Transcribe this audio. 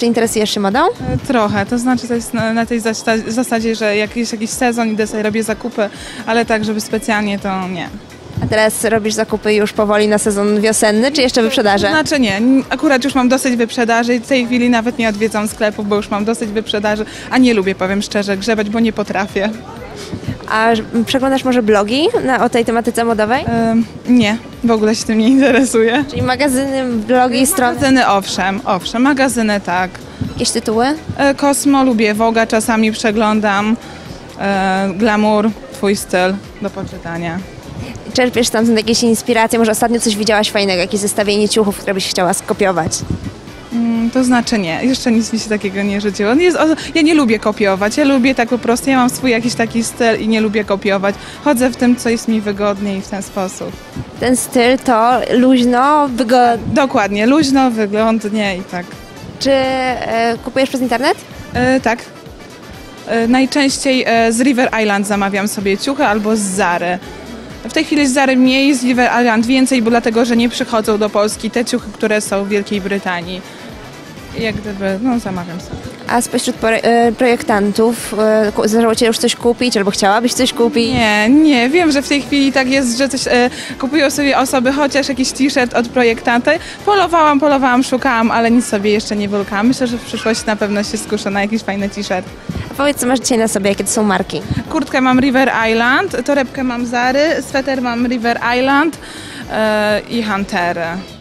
Czy interesujesz się modą? E, Trochę, to znaczy to jest na, na tej zasadzie, że jak jest jakiś sezon, idę sobie robię zakupy, ale tak, żeby specjalnie to nie. A teraz robisz zakupy już powoli na sezon wiosenny, czy jeszcze wyprzedaże? Znaczy nie, akurat już mam dosyć wyprzedaży i w tej chwili nawet nie odwiedzam sklepów, bo już mam dosyć wyprzedaży, a nie lubię, powiem szczerze, grzebać, bo nie potrafię. A przeglądasz może blogi na, o tej tematyce modowej? Ym, nie, w ogóle się tym nie interesuję. Czyli magazyny, blogi, strony, Magazyny owszem, owszem, magazyny tak. jakieś tytuły? E, Kosmo lubię, Woga czasami przeglądam, e, Glamour, twój styl do poczytania. Czerpiesz stamtąd jakieś inspiracje? Może ostatnio coś widziałaś fajnego, jakieś zestawienie ciuchów, które byś chciała skopiować? To znaczy nie, jeszcze nic mi się takiego nie rzuciło. Jest, ja nie lubię kopiować, ja lubię tak po prostu, ja mam swój jakiś taki styl i nie lubię kopiować. Chodzę w tym, co jest mi wygodnie i w ten sposób. Ten styl to luźno, wygodnie. Dokładnie, luźno, wyglądnie i tak. Czy e, kupujesz przez internet? E, tak. E, najczęściej z River Island zamawiam sobie ciuchy albo z Zary. W tej chwili z Zary mniej, z River Island więcej, bo dlatego, że nie przychodzą do Polski te ciuchy, które są w Wielkiej Brytanii. Jak gdyby, no zamawiam sobie. A spośród e, projektantów e, zdarzyło Cię już coś kupić albo chciałabyś coś kupić? Nie, nie, wiem, że w tej chwili tak jest, że coś e, kupują sobie osoby, chociaż jakiś t-shirt od projektanta. Polowałam, polowałam, szukałam, ale nic sobie jeszcze nie wylkałam. Myślę, że w przyszłości na pewno się skuszę na jakiś fajny t-shirt. A powiedz, co masz dzisiaj na sobie, jakie to są marki? Kurtkę mam River Island, torebkę mam Zary, sweter mam River Island e, i Huntery.